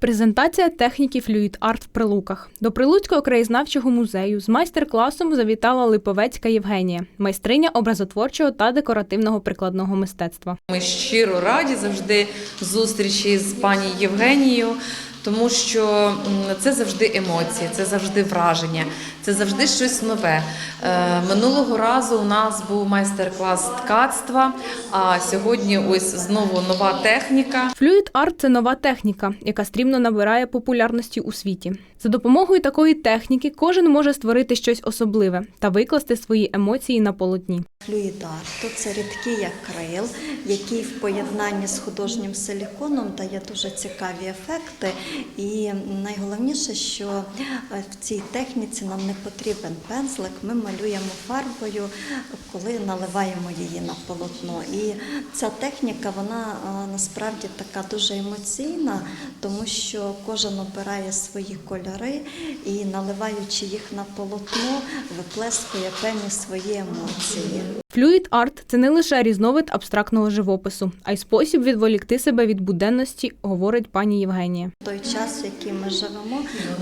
Презентація техніки флюїд-арт в Прилуках. До Прилуцького краєзнавчого музею з майстер-класом завітала Липовецька Євгенія, майстриня образотворчого та декоративного прикладного мистецтва. Ми щиро раді завжди зустрічі з пані Євгенією, тому що це завжди емоції, це завжди враження, це завжди щось нове. Е, Минулого разу у нас був майстер-клас ткацтва, а сьогодні ось знову нова техніка. Fluid Art – це нова техніка, яка стрімно набирає популярності у світі. За допомогою такої техніки кожен може створити щось особливе та викласти свої емоції на полотні. Флюїдарту це рідкий акрил, який в поєднанні з художнім силіконом дає дуже цікаві ефекти. І найголовніше, що е, в цій техніці нам не потрібен пензлик. Ми малюємо фарбою, коли наливаємо її на полотно. І ця техніка, вона е, насправді така дуже емоційна, тому що кожен обирає свої кольори і наливаючи їх на полотно, виплескує певні свої емоції. Fluid Art – це не лише різновид абстрактного живопису, а й спосіб відволікти себе від буденності, говорить пані Євгенія. той час, в який ми живемо,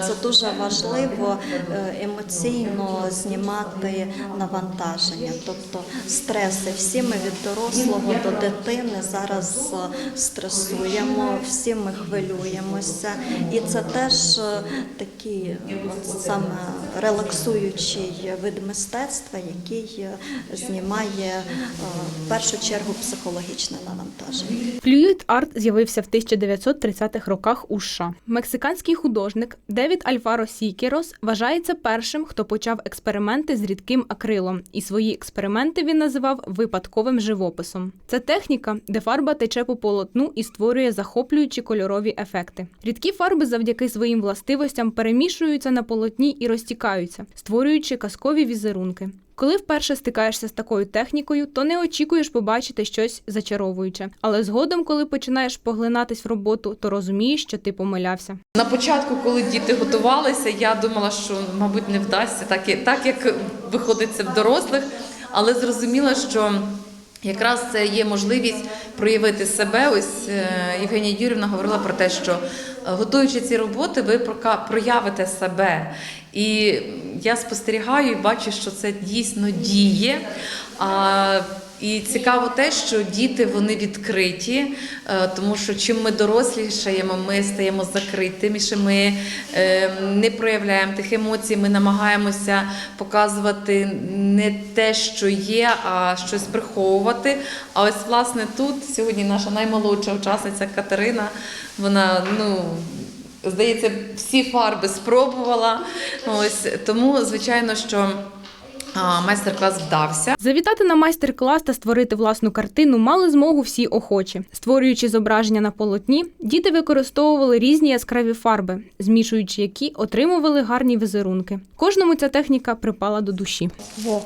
це дуже важливо е, емоційно знімати навантаження, тобто стреси. Всі ми від дорослого до дитини зараз е, стресуємо, всі ми хвилюємося, і це теж е, такий от саме релаксуючий вид мистецтва, який знімає е, в першу чергу психологічне навантаження. Fluid Art з'явився в 1930-х роках у США. Мексиканський художник Девід Альваро Сікерос вважається першим, хто почав експерименти з рідким акрилом, і свої експерименти він називав випадковим живописом. Це техніка, де фарба тече по полотну і створює захоплюючі кольорові ефекти. Рідкі фарби завдяки своїм властивостям перемішуються на полотні і розтікаються, створюючи казкові візерунки. Коли вперше стикаєшся з такою технікою, то не очікуєш побачити щось зачаровуюче. Але згодом, коли починаєш поглинатись в роботу, то розумієш, що ти помилявся. На початку, коли діти готувалися, я думала, що мабуть не вдасться так, так як виходить це в дорослих, але зрозуміла, що якраз це є можливість проявити себе. Ось е, Євгенія Юрівна говорила про те, що е, готуючи ці роботи, ви проявите себе. І я спостерігаю і бачу, що це дійсно діє. І цікаво те, що діти вони відкриті, е, тому що чим ми дорослішаємо, ми стаємо закритиміше, ми е, не проявляємо тих емоцій, ми намагаємося показувати не те, що є, а щось приховувати. А ось власне тут сьогодні наша наймолодша учасниця Катерина, вона ну. Здається, всі фарби спробувала. Ось тому, звичайно, що майстер-клас вдався. Завітати на майстер-клас та створити власну картину мали змогу всі охочі. Створюючи зображення на полотні, діти використовували різні яскраві фарби, змішуючи які отримували гарні візерунки. Кожному ця техніка припала до душі. Во,